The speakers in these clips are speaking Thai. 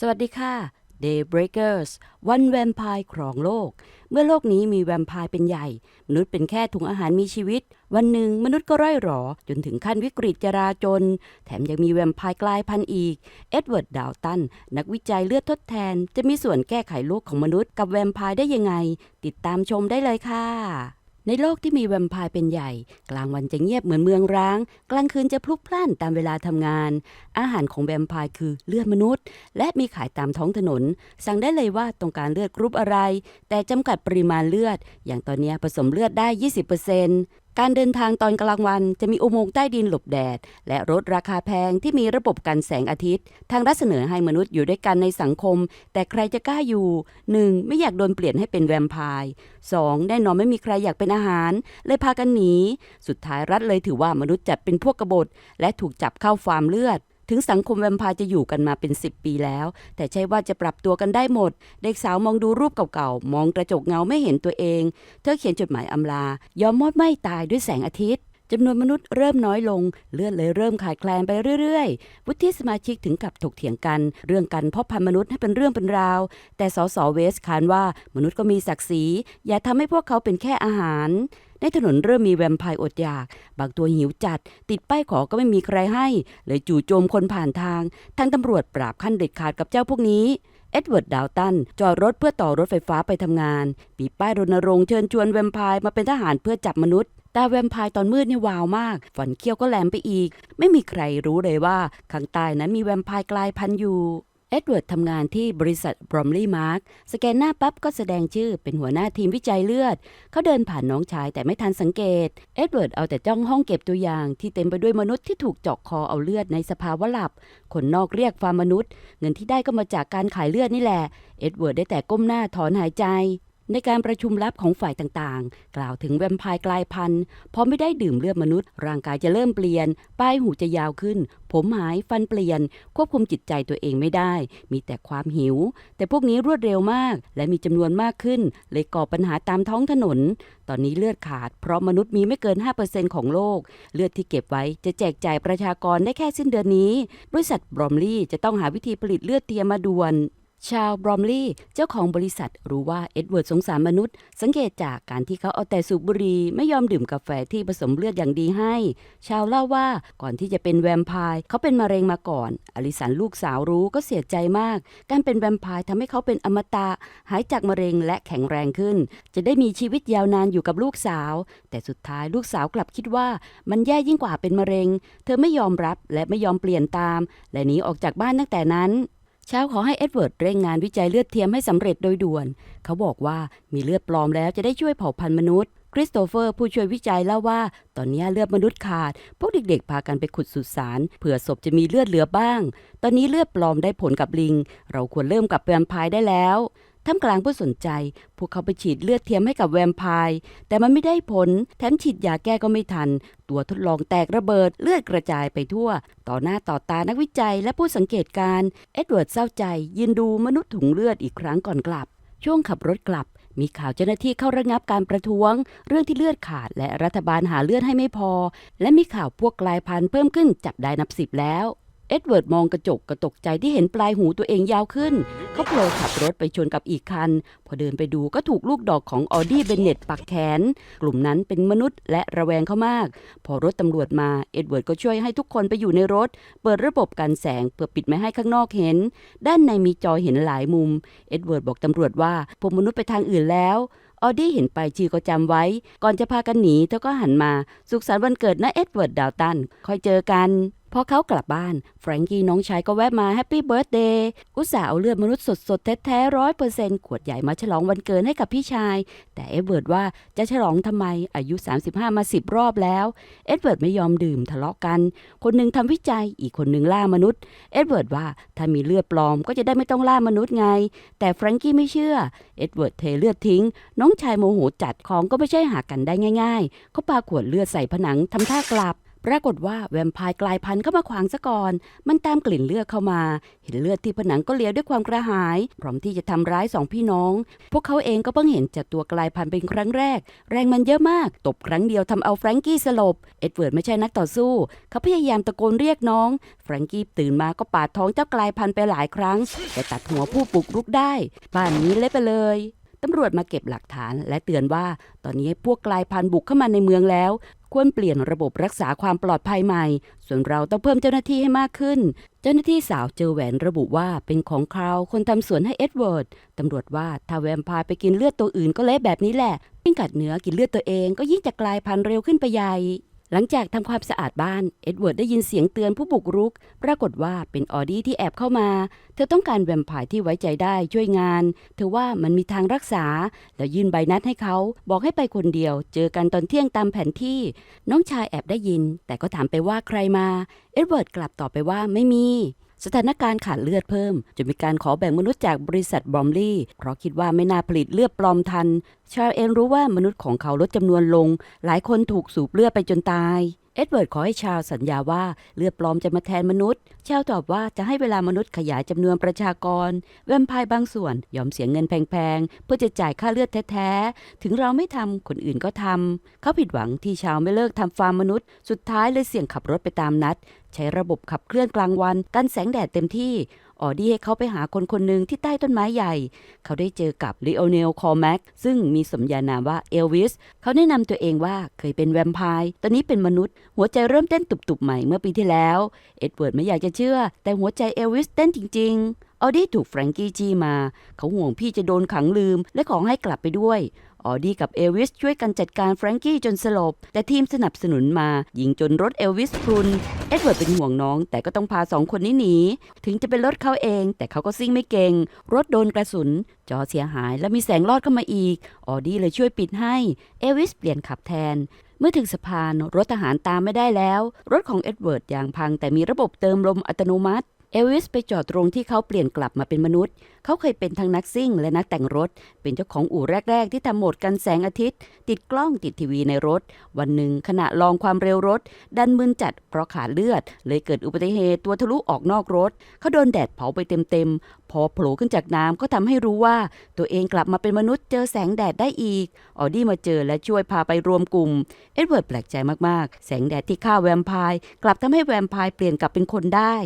สวัสดีค่ะ Daybreakers วันแวมไพร์ครองโลก เมื่อโลกนี้มีแวมไพร์เป็นใหญ่ มนุษย์เป็นแค่ถุงอาหารมีชีวิต วันหนึ่งมนุษย์ก็ร่อยหรอ จนถึงขั้นวิกฤตจราจน แถมยังมีแวมไพร์กลายพันธุ์อีก เอ็ดเวิร์ด ดาวตัน นักวิจัยเลือดทดแทน จะมีส่วนแก้ไขโลกของมนุษย์กับแวมไพร์ได้ยังไง ติดตามชมได้เลยค่ะ ในโลกที่มีแวมไพร์เป็นใหญ่ กลางวันจะเงียบเหมือนเมืองร้าง กลางคืนจะพลุกพล่านตามเวลาทำงาน อาหารของแวมไพร์คือเลือดมนุษย์ และมีขายตามท้องถนน สั่งได้เลยว่าต้องการเลือดกรุ๊ปอะไร แต่จำกัดปริมาณเลือด อย่างตอนนี้ผสมเลือดได้ 20%การเดินทางตอนกลางวันจะมีอุโมงค์ใต้ดินหลบแดด และรถราคาแพงที่มีระบบกันแสงอาทิตย์ ทางรัฐเสนอให้มนุษย์อยู่ด้วยกันในสังคม แต่ใครจะกล้าอยู่ 1. ไม่อยากโดนเปลี่ยนให้เป็นแวมไพร์ 2. แน่นอนไม่มีใครอยากเป็นอาหาร เลยพากันหนี สุดท้ายรัฐเลยถือว่ามนุษย์จัดเป็นพวกกบฏ และถูกจับเข้าฟาร์มเลือด ถึงสังคมแวมพร์จะอยู่กันมาเป็น 10 ปีแล้ว แต่ใช่ว่าจะปรับตัวกันได้หมด เด็กสาวมองดูรูปเก่าๆ มองกระจกเงาไม่เห็นตัวเอง เธอเขียนจดหมายอำลา ยอมมอดไหม้ตายด้วยแสงอาทิตย์จำนวนมนุษย์เริ่มน้อยลง เลือดเลยเริ่มขาดแคลนไปเรื่อยๆ วุฒิสมาชิกถึงกับถกเถียงกัน เรื่องการเพาะพันธุ์มนุษย์ให้เป็นเรื่องเป็นราว แต่สสเวสคานว่ามนุษย์ก็มีศักดิ์ศรีอย่าทำให้พวกเขาเป็นแค่อาหาร ในถนนเริ่มมีแวมไพร์อดอยาก บางตัวหิวจัด ติดป้ายขอก็ไม่มีใครให้ เลยจู่โจมคนผ่านทาง ทางตำรวจปราบขั้นเด็ดขาดกับเจ้าพวกนี้เอ็ดเวิร์ดดาวตันจอดรถเพื่อต่อรถไฟฟ้าไปทำงานปีป้ายรณรงค์เชิญชวนแวมไพร์มาเป็นทหารเพื่อจับมนุษย์แตาแวมไพร์ตอนมืดนี่วาวมากฝันเขี้ยวก็แหลมไปอีก ไม่มีใครรู้เลยว่าข้างใต้นั้นมีแวมไพร์กลายพันธุ์อยู่ เอ็ดเวิร์ดทำงานที่บริษัทบรอมลี่มาร์กสแกนหน้าปั๊บก็แสดงชื่อเป็นหัวหน้าทีมวิจัยเลือด เขาเดินผ่านน้องชายแต่ไม่ทันสังเกต เอ็ดเวิร์ดเอาแต่จ้องห้องเก็บตัวอย่าง ที่เต็มไปด้วยมนุษย์ที่ถูกเจาะคอเอาเลือดในสภาวะหลับ คนนอกเรียกฟาร์มมนุษย์ เงินที่ได้ก็มาจากการขายเลือดนี่แหละ เอ็ดเวิร์ดได้แต่ก้มหน้าถอนหายใจ ในการประชุมลับของฝ่ายต่างๆ กล่าวถึงแวมไพร์กลายพันธุ์พอไม่ได้ดื่มเลือดมนุษย์ ร่างกายจะเริ่มเปลี่ยน ป้ายหูจะยาวขึ้น ผมหายฟันเปลี่ยน ควบคุมจิตใจตัวเองไม่ได้ มีแต่ความหิว แต่พวกนี้รวดเร็วมาก และมีจำนวนมากขึ้น เลยก่อปัญหาตามท้องถนน ตอนนี้เลือดขาด เพราะมนุษย์มีไม่เกิน 5%ของโลก เลือดที่เก็บไว้จะแจกจ่ายประชากรได้แค่สิ้นเดือนนี้ บริษัทบรอมลี่จะต้องหาวิธีผลิตเลือดเทียมมาด่วน ชาวบรอมลี่เจ้าของบริษัทรู้ว่าเอ็ดเวิร์ดสงสารมนุษย์ สังเกตจากการที่เขาเอาแต่สูบบุหรี่ไม่ยอมดื่มกาแฟที่ผสมเลือดอย่างดีให้ ชาวเล่าว่าก่อนที่จะเป็นแวมไพร์เขาเป็นมะเร็งมาก่อน อลิสันลูกสาวรู้ก็เสียใจมาก การเป็นแวมไพร์ทำให้เขาเป็นอมตะหายจากมะเร็งและแข็งแรงขึ้น จะได้มีชีวิตยาวนานอยู่กับลูกสาว แต่สุดท้ายลูกสาวกลับคิดว่ามันแย่ยิ่งกว่าเป็นมะเร็ง เธอไม่ยอมรับและไม่ยอมเปลี่ยนตาม และหนีออกจากบ้านตั้งแต่นั้น เช้าขอให้เอ็ดเวิร์ดเร่งงานวิจัยเลือดเทียมให้สำเร็จโดยด่วน เขาบอกว่ามีเลือดปลอมแล้วจะได้ช่วยเผ่าพันธุ์มนุษย์คริสโตเฟอร์ผู้ช่วยวิจัยเล่าว่า ตอนนี้เลือดมนุษย์ขาด พวกเด็กๆ พากันไปขุดสุสานเผื่อศพจะมีเลือดเหลือบ้าง ตอนนี้เลือดปลอมได้ผลกับลิง เราควรเริ่มกับแวมไพร์ได้แล้ว ท่ามกลางผู้สนใจ พวกเขาไปฉีดเลือดเทียมให้กับแวมไพร์แต่มันไม่ได้ผล แถมฉีดยาแก้ก็ไม่ทัน ตัวทดลองแตกระเบิดเลือดกระจายไปทั่ว ต่อหน้าต่อตานักวิจัยและผู้สังเกตการเอ็ดเวิร์ดเศร้าใจ ยืนดูมนุษย์ถุงเลือดอีกครั้งก่อนกลับ ช่วงขับรถกลับมีข่าวเจ้าหน้าที่เข้าระงับการประท้วง เรื่องที่เลือดขาดและรัฐบาลหาเลือดให้ไม่พอ และมีข่าวพวกกลายพันธุ์เพิ่มขึ้นจับได้นับสิบแล้ว เอ็ดเวิร์ดมองกระจกกระตกใจที่เห็นปลายหูตัวเองยาวขึ้น เขาโผล่ขับรถไปชนกับอีกคัน พอเดินไปดูก็ถูกลูกดอกของออดี้เบนเน็ตปักแขน กลุ่มนั้นเป็นมนุษย์และระแวงเขามาก พอรถตำรวจมา เอ็ดเวิร์ดก็ช่วยให้ทุกคนไปอยู่ในรถ เปิดระบบกันแสงเพื่อปิดไม่ให้ข้างนอกเห็น ด้านในมีจอเห็นหลายมุม เอ็ดเวิร์ดบอกตำรวจว่าพวกมนุษย์ไปทางอื่นแล้วออดี้เห็นไปายชื่อก็จำไว้ ก่อนจะพากันหนีเธอก็หันมา สุขสันต์วันเกิดนะเอ็ดเวิร์ดดาวตันค่อยเจอกัน พอเขากลับบ้าน แฟรงกี้น้องชายก็แวะมาแฮปปี้เบิร์ a เดย์อุตส่าห์เอาเลือดมนุษย์สดๆ แท้ๆร้อยเปอร์เซ็นต์ขวดใหญ่มาฉลองวันเกิดให้กับพี่ชาย แต่เอ็ดเวิร์ดว่าจะฉลองทำไมอายุ 35 มา 10 รอบแล้ว เอ็ดเวิร์ดไม่ยอมดื่มทะเลาะกัน คนหนึ่งทำวิจัยอีกคนหนึ่งล่ามนุษย์ เอ็ดเวิร์ดว่าถ้ามีเลือดปลอมก็จะได้ไม่ต้องล่ามนุษย์ไง แต่แฟรงกี้ไม่เชื่อ เอ็ดเวิร์ดเทเลือดทิ้ง น้องชายโมโหจัดของก็ไม่ใช่หากันได้ง่ายๆเขาปาขวดเลือดใส่ผนังทำท่ากลับ ปรากฏว่าแวมพร์กลายพันธุ์เข้ามาขวางซะก่อน มันตามกลิ่นเลือดเข้ามา เห็นเลือดที่ผนังก็เลียวด้วยความกระหาย พร้อมที่จะทำร้ายสองพี่น้อง พวกเขาเองก็เพิ่งเห็นจากตัวกลายพันธุ์เป็นครั้งแรก แรงมันเยอะมาก ตบครั้งเดียวทำเอาแฟรงกี้สลบ เอ็ดเวิร์ดไม่ใช่นักต่อสู้ เขาพยายามตะโกนเรียกน้อง แฟรงกี้ตื่นมาก็ปาดท้องเจ้ากลายพันธุ์ไปหลายครั้ง แต่ตัดหัวผู้ปลุกรุกได้บ้านนี้เละไปเลยตำรวจมาเก็บหลักฐานและเตือนว่า ตอนนี้พวกกลายพันธุ์บุกเข้ามาในเมืองแล้ว ควรเปลี่ยนระบบรักษาความปลอดภัยใหม่ ส่วนเราต้องเพิ่มเจ้าหน้าที่ให้มากขึ้น เจ้าหน้าที่สาวเจอแหวนระบุว่าเป็นของคราวคนทำสวนให้เอ็ดเวิร์ดตำรวจว่าถ้าแวมพายไปกินเลือดตัวอื่นก็เละแบบนี้แหละยิ่งกัดเนื้อกินเลือดตัวเองก็ยิ่งจะกลายพันธุ์เร็วขึ้นไปใหญ่ หลังจากทำความสะอาดบ้าน เอ็ดเวิร์ดได้ยินเสียงเตือนผู้บุกรุก ปรากฏว่าเป็นออดี้ที่แอบเข้ามา เธอต้องการแวมไพร์ที่ไว้ใจได้ช่วยงาน เธอว่ามันมีทางรักษา แล้วยื่นใบนัดให้เขา บอกให้ไปคนเดียว เจอกันตอนเที่ยงตามแผนที่ น้องชายแอบได้ยิน แต่ก็ถามไปว่าใครมา เอ็ดเวิร์ดกลับตอบไปว่าไม่มี สถานการณ์ขาดเลือดเพิ่มจนมีการขอแบ่งมนุษย์จากบริษัทบรอมลี่ เพราะคิดว่าไม่น่าผลิตเลือดปลอมทัน ชาร์ลเอนรู้ว่ามนุษย์ของเขาลดจำนวนลง หลายคนถูกสูบเลือดไปจนตาย เอ็ดเวิร์ดขอให้ชาวสัญญาว่าเลือดปลอมจะมาแทนมนุษย์ ชาวตอบว่าจะให้เวลามนุษย์ขยายจำนวนประชากร แวมไพร์บางส่วนยอมเสียเงินแพงๆ เพื่อจะจ่ายค่าเลือดแท้ๆ ถึงเราไม่ทำคนอื่นก็ทำเขาผิดหวังที่ชาวไม่เลิกทำฟาร์มมนุษย์ สุดท้ายเลยเสี่ยงขับรถไปตามนัด ใช้ระบบขับเคลื่อนกลางวันกันแสงแดดเต็มที่ ออดี้ให้เขาไปหาคนคนหนึ่งที่ใต้ต้นไม้ใหญ่ เขาได้เจอกับลีโอเนลคอแม็กซึ่งมีสมญานามว่าเอลวิส เขาแนะนำตัวเองว่าเคยเป็นแวมไพร์ตอนนี้เป็นมนุษย์ หัวใจเริ่มเต้นตุบๆใหม่เมื่อปีที่แล้ว เอ็ดเวิร์ดไม่อยากจะเชื่อ แต่หัวใจเอลวิสเต้นจริง ๆออดี้ถูกแฟรงกี้จี้มา เขาห่วงพี่จะโดนขังลืม และขอให้กลับไปด้วย ออดี้กับเอลวิสช่วยกันจัดการแฟรงกี้จนสลบ แต่ทีมสนับสนุนมายิงจนรถเอลวิสพรุน เอ็ดเวิร์ดเป็นห่วงน้อง แต่ก็ต้องพาสองคนนี้หนี ถึงจะเป็นรถเขาเอง แต่เขาก็ซิ่งไม่เก่ง รถโดนกระสุน จอเสียหายและมีแสงลอดเข้ามาอีก ออดี้เลยช่วยปิดให้ เอลวิสเปลี่ยนขับแทนเมื่อถึงสะพานรถทหารตามไม่ได้แล้ว รถของเอ็ดเวิร์ดยางพังแต่มีระบบเติมลมอัตโนมัติ เอลวิสไปจอดตรงที่เขาเปลี่ยนกลับมาเป็นมนุษย์ เขาเคยเป็นทั้งนักซิ่งและนักแต่งรถ เป็นเจ้าของอู่แรก ๆ ที่ทำโหมดกันแสงอาทิตย์ ติดกล้องติดทีวีในรถ วันหนึ่งขณะลองความเร็วรถ ดันมึนจัดเพราะขาดเลือด เลยเกิดอุบัติเหตุตัวทะลุออกนอกรถ เขาโดนแดดเผาไปเต็มๆ พอโผล่ขึ้นจากน้ำก็ทำให้รู้ว่า ตัวเองกลับมาเป็นมนุษย์เจอแสงแดดได้อีก ออดี้มาเจอและช่วยพาไปรวมกลุ่ม เอ็ดเวิร์ดแปลกใจมากๆ แสงแดดที่ฆ่าแวมไพร์กลับทำให้แวมไพร์เปลี่ยนกลับเป็นคนได้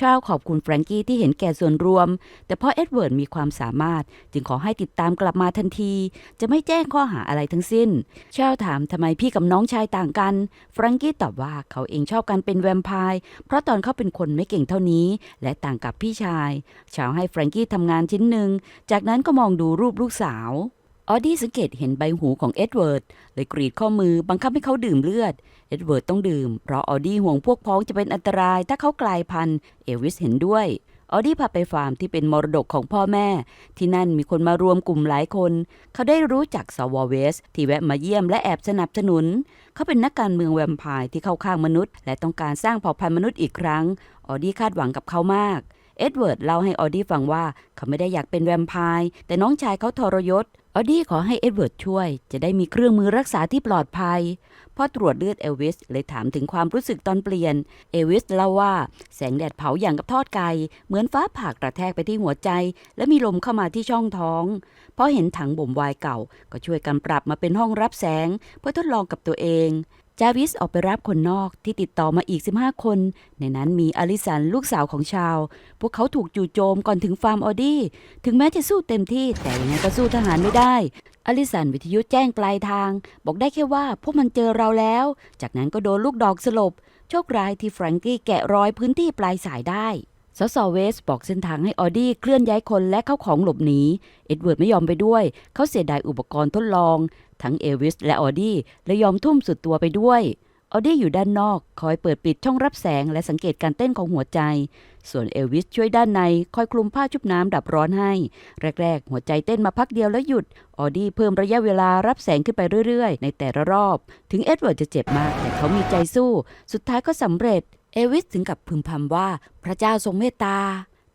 ชาขอบคุณแฟรงกี้ที่เห็นแก่ส่วนรวม แต่เพราะเอ็ดเวิร์ดมีความสามารถ จึงขอให้ติดตามกลับมาทันที จะไม่แจ้งข้อหาอะไรทั้งสิ้นชาถามทำไมพี่กับน้องชายต่างกันแฟรงกี้ตอบว่าเขาเองชอบกันเป็นแวมไพร์เพราะตอนเขาเป็นคนไม่เก่งเท่านี้ และต่างกับพี่ชายชาให้แฟรงกี้ทำงานชิ้นหนึ่งจากนั้นก็มองดูรูปลูกสาว ออดี้สังเกตเห็นใบหูของเอ็ดเวิร์ดเลยกรีดข้อมือบังคับให้เขาดื่มเลือด เอ็ดเวิร์ดต้องดื่ม เพราะออดี้ห่วงพวกพ้องจะเป็นอันตรายถ้าเขากลายพันธุ์เอวิสเห็นด้วย ออดี้พาไปฟาร์มที่เป็นมรดกของพ่อแม่ ที่นั่นมีคนมารวมกลุ่มหลายคน เขาได้รู้จักสวอเวส ที่แวะมาเยี่ยมและแอบสนับสนุน เขาเป็นนักการเมืองแวมไพร์ที่เข้าข้างมนุษย์ และต้องการสร้างเผ่าพันธุ์มนุษย์อีกครั้ง ออดี้คาดหวังกับเขามากเอ็ดเวิร์ดเล่าให้ออดี้ฟังว่าเขาไม่ได้อยากเป็นแวมไพร์แต่น้องชายเขาทรยศ ออดี้ขอให้เอ็ดเวิร์ดช่วย จะได้มีเครื่องมือรักษาที่ปลอดภัยพอตรวจเลือดเอลวิสเลยถามถึงความรู้สึกตอนเปลี่ยน เอลวิสเล่าว่า แสงแดดเผาอย่างกับทอดไก่เหมือนฟ้าผ่ากระแทกไปที่หัวใจ และมีลมเข้ามาที่ช่องท้องพอเห็นถังบ่มวายเก่า ก็ช่วยกันปรับมาเป็นห้องรับแสง เพื่อทดลองกับตัวเอง จาวิสออกไปรับคนนอกที่ติดต่อมาอีก 15 คน ในนั้นมีอลิสันลูกสาวของชาว พวกเขาถูกจู่โจมก่อนถึงฟาร์มออดี้ ถึงแม้จะสู้เต็มที่แต่ยังไงก็สู้ทหารไม่ได้ อลิสันวิทยุแจ้งปลายทาง บอกได้แค่ว่าพวกมันเจอเราแล้ว จากนั้นก็โดนลูกดอกสลบ โชคร้ายที่แฟรงกี้แกะรอยพื้นที่ปลายสายได้สสเวสบอกเส้นทางให้ออดี้เคลื่อนย้ายคนและเข้าของหลบหนี เอ็ดเวิร์ดไม่ยอมไปด้วย เขาเสียดายอุปกรณ์ทดลอง ทั้งเอวิสและออดี้เลยยอมทุ่มสุดตัวไปด้วย ออดี้อยู่ด้านนอก คอยเปิดปิดช่องรับแสงและสังเกตการเต้นของหัวใจ ส่วนเอลวิสช่วยด้านใน คอยคลุมผ้าชุบน้ำดับร้อนให้ แรก ๆ หัวใจเต้นมาพักเดียวแล้วหยุด ออดี้เพิ่มระยะเวลารับแสงขึ้นไปเรื่อย ๆ ในแต่ละรอบ ถึงเอ็ดเวิร์ดจะเจ็บมากแต่เขามีใจสู้ สุดท้ายก็สำเร็จ เอวิสถึงกับพึมพำว่า พระเจ้าทรงเมตตา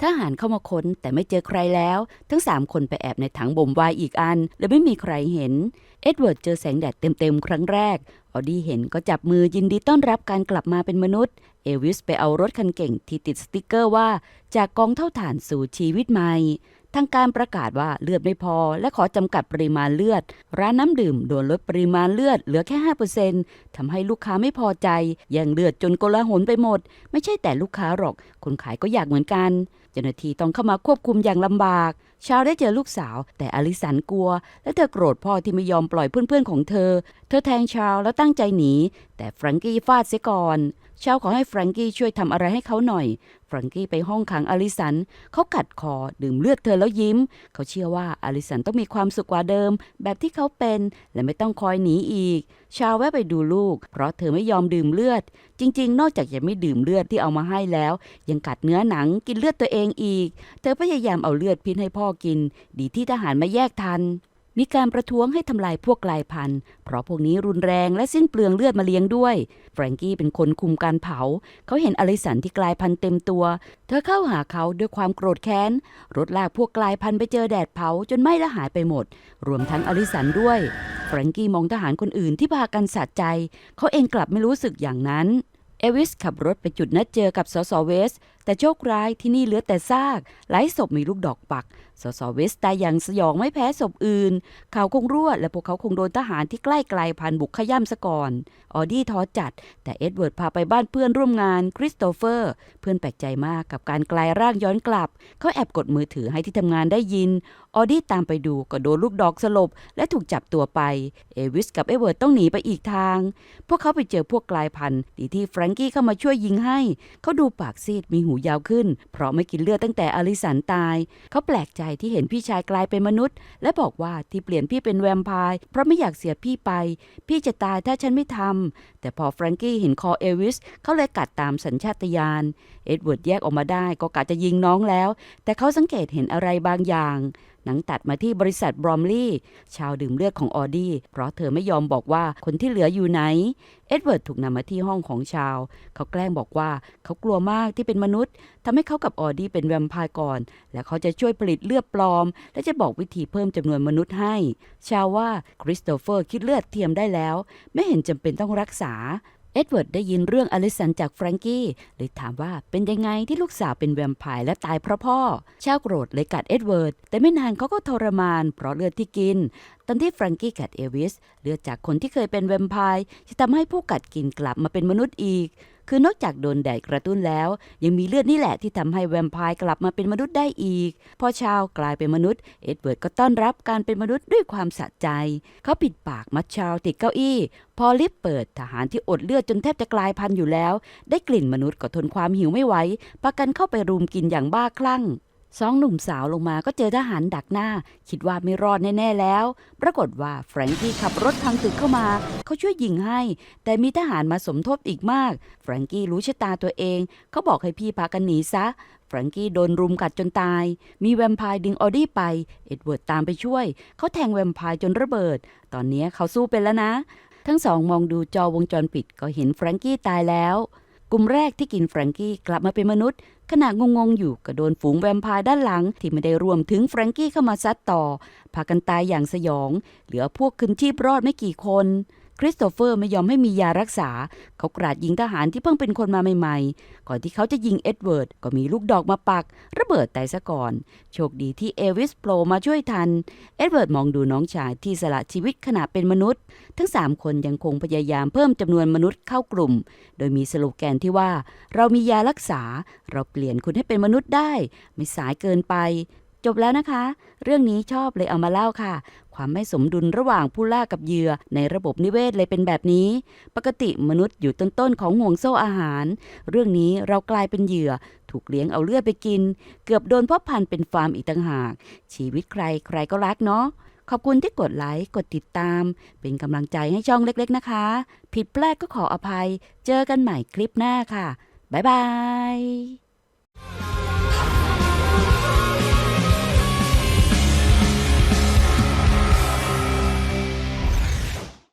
ทหารเข้ามาค้นแต่ไม่เจอใครแล้ว ทั้งสามคนไปแอบในถังบ่มวายอีกอัน และไม่มีใครเห็น เอ็ดเวิร์ดเจอแสงแดดเต็มๆ ครั้งแรก ออดี้เห็นก็จับมือยินดีต้อนรับการกลับมาเป็นมนุษย์ เอวิสไปเอารถคันเก่งที่ติดสติกเกอร์ว่า จากกองเท่าฐานสู่ชีวิตใหม่ ทางการประกาศว่าเลือดไม่พอ และขอจำกัดปริมาณเลือด ร้านน้ำดื่มโดนลดปริมาณเลือดเหลือแค่ 5%ทำให้ลูกค้าไม่พอใจแย่งเลือดจนโกลาหลไปหมด ไม่ใช่แต่ลูกค้าหรอก คนขายก็อยากเหมือนกัน เจ้าหน้าที่ต้องเข้ามาควบคุมอย่างลำบากชาวได้เจอลูกสาว แต่อลิสันกลัว และเธอโกรธพ่อที่ไม่ยอมปล่อยเพื่อนๆของเธอ เธอแทงชาวแล้วตั้งใจหนี แต่แฟรงกี้ฟาดเสียก่อนชาวขอให้แฟรงกี้ช่วยทำอะไรให้เขาหน่อย ฟรงกี้ไปห้องขังอลิสัน เขากัดคอดื่มเลือดเธอแล้วยิ้ม เขาเชื่อว่าอลิสันต้องมีความสุขกว่าเดิม แบบที่เขาเป็นและไม่ต้องคอยหนีอีก ชาวแวะไปดูลูก เพราะเธอไม่ยอมดื่มเลือด จริง ๆ นอกจากจะไม่ดื่มเลือดที่เอามาให้แล้ว ยังกัดเนื้อหนังกินเลือดตัวเองอีก เธอพยายามเอาเลือดพิษให้พ่อกิน ดีที่ทหารมาแยกทัน มีการประท้วงให้ทำลายพวกกลายพันธุ์ เพราะพวกนี้รุนแรงและสิ้นเปลืองเลือดมาเลี้ยงด้วย แฟรงกี้เป็นคนคุมการเผา เขาเห็นอลิสันที่กลายพันธุ์เต็มตัว เธอเข้าหาเขาด้วยความโกรธแค้น รถลากพวกกลายพันธุ์ไปเจอแดดเผาจนไหม้และหายไปหมด รวมทั้งอลิสันด้วย แฟรงกี้มองทหารคนอื่นที่พากันสะใจ เขาเองกลับไม่รู้สึกอย่างนั้นเอวิสขับรถไปจุดนัดเจอกับสสเวส แต่โชคร้ายที่นี่เหลือแต่ซาก หลายศพมีลูกดอกปัก สสเวสตายอย่างสยองไม่แพ้ศพอื่น ข่าวคงรั่ว และพวกเขาคงโดนทหารที่ใกล้ไกลพันบุกขย่ำซะก่อน ออดี้ท้อจัด แต่เอ็ดเวิร์ดพาไปบ้านเพื่อนร่วมงานคริสโตเฟอร์ เพื่อนแปลกใจมากกับการกลายร่างย้อนกลับ เขาแอบกดมือถือให้ที่ทำงานได้ยิน ออดี้ตามไปดูก็โดนลูกดอกสลบ และถูกจับตัวไป เอวิสกับเอดเวิร์ดต้องหนีไปอีกทาง พวกเขาไปเจอพวกกลายพันธุ์ดีที่แฟรงกี้เข้ามาช่วยยิงให้ เขาดูปากซีดมีหูยาวขึ้น เพราะไม่กินเลือดตั้งแต่อลิสันตาย เขาแปลกใจที่เห็นพี่ชายกลายเป็นมนุษย์ และบอกว่าที่เปลี่ยนพี่เป็นแวมไพร์เพราะไม่อยากเสียพี่ไป พี่จะตายถ้าฉันไม่ทำแต่พอแฟรงกี้เห็นคอเอลวิสเขาเลยกัดตามสัญชาตญาณเอ็ดเวิร์ดแยกออกมาได้ก็กะจะยิงน้องแล้ว แต่เขาสังเกตเห็นอะไรบางอย่าง หนังตัดมาที่บริษัทบรอมลี่ชาวดื่มเลือดของออดี้เพราะเธอไม่ยอมบอกว่าคนที่เหลืออยู่ไหน เอ็ดเวิร์ดถูกนำมาที่ห้องของชาว เขาแกล้งบอกว่าเขากลัวมากที่เป็นมนุษย์ทำให้เขากับออดี้เป็นแวมไพร์ก่อน และเขาจะช่วยผลิตเลือดปลอม และจะบอกวิธีเพิ่มจำนวนมนุษย์ให้ ชาวว่าคริสโตเฟอร์คิดเลือดเทียมได้แล้ว ไม่เห็นจำเป็นต้องรักษา เอ็ดเวิร์ดได้ยินเรื่องอลิสันจากแฟรงกี้เลยถามว่าเป็นยังไงที่ลูกสาวเป็นแวมไพร์และตายเพราะพ่อ ชาวโกรธเลยกัดเอ็ดเวิร์ด แต่ไม่นานเขาก็ทรมานเพราะเลือดที่กิน ตอนที่แฟรงกี้กัดเอวิส เลือดจากคนที่เคยเป็นแวมไพร์จะทำให้ผู้กัดกินกลับมาเป็นมนุษย์อีก คือนอกจากโดนแดดกระตุ้นแล้ว ยังมีเลือดนี่แหละที่ทำให้แวมไพร์กลับมาเป็นมนุษย์ได้อีก พอชาวกลายเป็นมนุษย์ เอ็ดเวิร์ดก็ต้อนรับการเป็นมนุษย์ด้วยความสะใจ เขาปิดปากมัดชาวติดเก้าอี้ พอลิฟต์เปิดทหารที่อดเลือดจนแทบจะกลายพันธุ์อยู่แล้ว ได้กลิ่นมนุษย์ก็ทนความหิวไม่ไหวปากันเข้าไปรุมกินอย่างบ้าคลั่ง สองหนุ่มสาวลงมาก็เจอทหารดักหน้า คิดว่าไม่รอดแน่ ๆ แล้ว ปรากฏว่าแฟรงกี้ขับรถพังตึกเข้ามา เขาช่วยยิงให้ แต่มีทหารมาสมทบอีกมาก แฟรงกี้รู้ชะตาตัวเอง เขาบอกให้พี่พากันหนีซะ แฟรงกี้โดนรุมกัดจนตาย มีแวมไพร์ดึงออดี้ไป เอ็ดเวิร์ดตามไปช่วย เขาแทงแวมไพร์จนระเบิด ตอนนี้เขาสู้เป็นแล้วนะ ทั้งสองมองดูจอวงจรปิดก็เห็นแฟรงกี้ตายแล้วกลุ่มแรกที่กินแฟรงกี้กลับมาเป็นมนุษย์ ขณะงงๆอยู่ก็โดนฝูงแวมไพร์ด้านหลังที่ไม่ได้รวมถึงแฟรงกี้เข้ามาซัดต่อพากันตายอย่างสยอง เหลือพวกคืนชีพรอดไม่กี่คน คริสโตเฟอร์ไม่ยอมให้มียารักษา เขากราดยิงทหารที่เพิ่งเป็นคนมาใหม่ๆ ก่อนที่เขาจะยิงเอ็ดเวิร์ดก็มีลูกดอกมาปัก ระเบิดตายซะก่อน โชคดีที่เอวิสโผล่มาช่วยทัน เอ็ดเวิร์ดมองดูน้องชายที่สละชีวิตขณะเป็นมนุษย์ ทั้ง 3 คนยังคงพยายามเพิ่มจำนวนมนุษย์เข้ากลุ่ม โดยมีสโลแกนที่ว่า เรามียารักษา เราเปลี่ยนคุณให้เป็นมนุษย์ได้ ไม่สายเกินไป จบแล้วนะคะ เรื่องนี้ชอบเลยเอามาเล่าค่ะ ความไม่สมดุลระหว่างผู้ล่ากับเหยื่อในระบบนิเวศเลยเป็นแบบนี้ ปกติมนุษย์อยู่ต้นๆของห่วงโซ่อาหาร เรื่องนี้เรากลายเป็นเหยื่อ ถูกเลี้ยงเอาเลือดไปกิน เกือบโดนพ่อพันธุ์เป็นฟาร์มอีกต่างหาก ชีวิตใครใครก็รักเนาะขอบคุณที่กดไลค์ กดติดตาม เป็นกำลังใจให้ช่องเล็กๆนะคะ ผิดแปลกก็ขออภัย เจอกันใหม่คลิปหน้าค่ะ บ๊ายบาย